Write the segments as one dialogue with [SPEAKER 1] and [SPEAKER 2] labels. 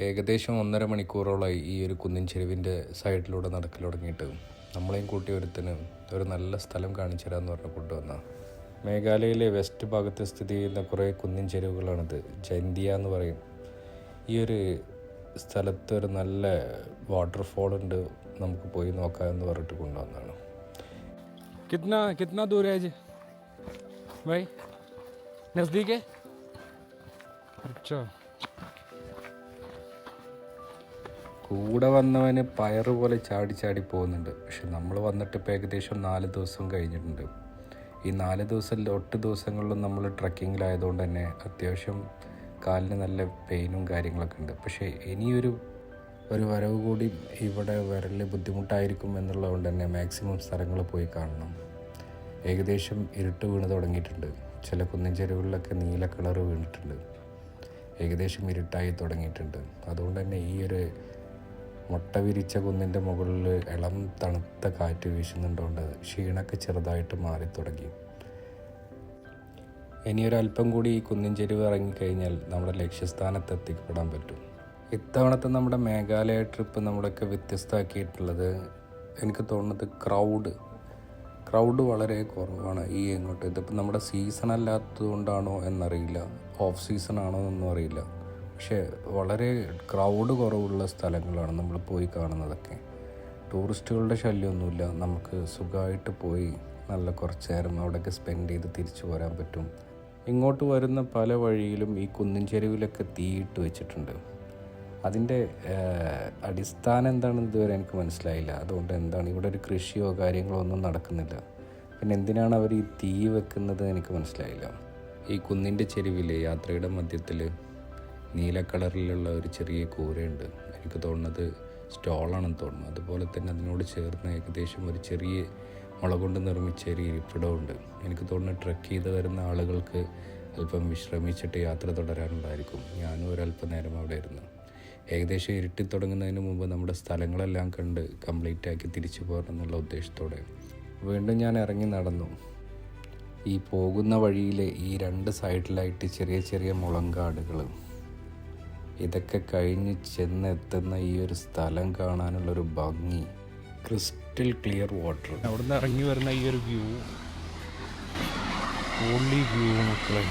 [SPEAKER 1] ഏകദേശം ഒന്നര മണിക്കൂറോളമായി ഈ ഒരു കുന്നിൻ ചെരുവിൻ്റെ സൈഡിലൂടെ നടക്കൽ തുടങ്ങിയിട്ട് നമ്മളെയും കൂട്ടി ഒരുത്തിന് ഒരു നല്ല സ്ഥലം കാണിച്ചു തരാമെന്ന് പറഞ്ഞ് കൊണ്ടുവന്ന മേഘാലയയിലെ വെസ്റ്റ് ഭാഗത്ത് സ്ഥിതി ചെയ്യുന്ന കുറേ കുന്നിൻ ചെരുവുകളാണിത് ജന്തിയ എന്ന് പറയും ഈ ഒരു സ്ഥലത്ത് ഒരു നല്ല വാട്ടർഫോൾ ഉണ്ട് നമുക്ക് പോയി നോക്കാമെന്ന് പറഞ്ഞിട്ട് കൊണ്ടുവന്നതാണ്
[SPEAKER 2] कितना कितना दूर है जी भाई नज़दीक है अच्छा
[SPEAKER 1] കൂടെ വന്നവന് പയറ് പോലെ ചാടി ചാടി പോകുന്നുണ്ട്. പക്ഷെ നമ്മൾ വന്നിട്ട് ഇപ്പോൾ ഏകദേശം നാല് ദിവസം കഴിഞ്ഞിട്ടുണ്ട്. ഈ നാല് ദിവസം ഒട്ട് ദിവസങ്ങളിലും നമ്മൾ ട്രക്കിങ്ങിലായതുകൊണ്ട് തന്നെ അത്യാവശ്യം കാലിന് നല്ല പെയിനും കാര്യങ്ങളൊക്കെ ഉണ്ട്. പക്ഷേ ഇനിയൊരു ഒരു വരവ് കൂടി ഇവിടെ വരൽ ബുദ്ധിമുട്ടായിരിക്കും എന്നുള്ളതുകൊണ്ട് തന്നെ മാക്സിമം സ്ഥലങ്ങൾ പോയി കാണണം. ഏകദേശം ഇരുട്ട് വീണ് തുടങ്ങിയിട്ടുണ്ട്. ചില കുന്നിൻ ചെരുവുകളിലൊക്കെ നീല കളർ വീണിട്ടുണ്ട്. ഏകദേശം ഇരുട്ടായി തുടങ്ങിയിട്ടുണ്ട്. അതുകൊണ്ട് തന്നെ ഈ ഒരു മുട്ട വിരിച്ച കുന്നിന്റെ മുകളിൽ ഇളം തണുത്ത കാറ്റ് വീശുന്നുണ്ടോണ്ട് ക്ഷീണൊക്കെ ചെറുതായിട്ട് മാറി തുടങ്ങി ഇനിയൊരല്പം കൂടി ഈ കുന്നിൻ ചെരുവ് ഇറങ്ങിക്കഴിഞ്ഞാൽ നമ്മുടെ ലക്ഷ്യസ്ഥാനത്ത് എത്തിപ്പെടാൻ പറ്റും. ഇത്തവണത്തെ നമ്മുടെ മേഘാലയ ട്രിപ്പ് നമ്മളൊക്കെ വ്യത്യസ്തമാക്കിയിട്ടുള്ളത് എനിക്ക് തോന്നുന്നത് ക്രൗഡ്. ക്രൗഡ് വളരെ കുറവാണ് ഈ എങ്ങോട്ട്. ഇതിപ്പോൾ നമ്മുടെ സീസൺ അല്ലാത്തത് കൊണ്ടാണോ എന്നറിയില്ല. ഓഫ് സീസൺ ആണോ എന്നൊന്നും അറിയില്ല. പക്ഷേ വളരെ ക്രൗഡ് കുറവുള്ള സ്ഥലങ്ങളാണ് നമ്മൾ പോയി കാണുന്നതൊക്കെ. ടൂറിസ്റ്റുകളുടെ ശല്യമൊന്നുമില്ല. നമുക്ക് സുഖമായിട്ട് പോയി നല്ല കുറച്ച് നേരം അവിടെയൊക്കെ സ്പെൻഡ് ചെയ്ത് തിരിച്ചു വരാൻ പറ്റും. ഇങ്ങോട്ട് വരുന്ന പല വഴിയിലും ഈ കുന്നിൻ ചെരുവിലൊക്കെ തീയിട്ട് വെച്ചിട്ടുണ്ട്. അതിന്റെ അടിസ്ഥാനം എന്താണെന്ന് ഇതുവരെ എനിക്ക് മനസ്സിലായില്ല. അതുകൊണ്ട് എന്താണ് ഇവിടെ ഒരു കൃഷിയോ കാര്യങ്ങളോ ഒന്നും നടക്കുന്നില്ല. പിന്നെ എന്തിനാണ് അവർ ഈ തീ വെക്കുന്നത് എനിക്ക് മനസ്സിലായില്ല. ഈ കുന്നിന്റെ ചെരുവിൽ യാത്രയുടെ മധ്യത്തിൽ നീല കളറിലുള്ള ഒരു ചെറിയ കൂരയുണ്ട്. എനിക്ക് തോന്നുന്നത് സ്റ്റോളാണെന്ന് തോന്നുന്നു. അതുപോലെ തന്നെ അതിനോട് ചേർന്ന് ഏകദേശം ഒരു ചെറിയ മുള കൊണ്ട് നിർമ്മിച്ച ഒരു ഇരിപ്പിടമുണ്ട് എനിക്ക് തോന്നുന്നു ട്രക്ക് ചെയ്ത് വരുന്ന ആളുകൾക്ക് അല്പം വിശ്രമിച്ചിട്ട് യാത്ര തുടരാനുണ്ടായിരിക്കും ഞാനും ഒരല്പം നേരം അവിടെ ഇരുന്നു. ഏകദേശം ഇരുട്ടി തുടങ്ങുന്നതിന് മുമ്പ് നമ്മുടെ സ്ഥലങ്ങളെല്ലാം കണ്ട് കംപ്ലീറ്റ് ആക്കി തിരിച്ചു പോകണം എന്നുള്ള ഉദ്ദേശത്തോടെ വീണ്ടും ഞാൻ ഇറങ്ങി നടന്നു. ഈ പോകുന്ന വഴിയിലെ ഈ രണ്ട് സൈഡിലായിട്ട് ചെറിയ ചെറിയ മുളങ്കാടുകൾ ഇതൊക്കെ കഴിഞ്ഞ് ചെന്നെത്തുന്ന ഈ ഒരു സ്ഥലം കാണാനുള്ളൊരു ഭംഗി. Crystal clear water.
[SPEAKER 2] അവിടുന്ന് ഇറങ്ങി വരുന്ന ഈ ഒരു വ്യൂ. ഓൺലി വ്യൂ മക്കളെ.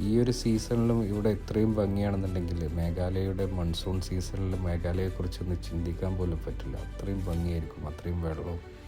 [SPEAKER 1] ഈ ഒരു സീസണിലും ഇവിടെ ഇത്രയും ഭംഗിയാണെന്നുണ്ടെങ്കിൽ മേഘാലയയുടെ മൺസൂൺ സീസണിൽ മേഘാലയയെക്കുറിച്ചൊന്ന് ചിന്തിക്കാൻ പോലും പറ്റില്ല. അത്രയും ഭംഗിയായിരിക്കും അത്രയും വെള്ളവും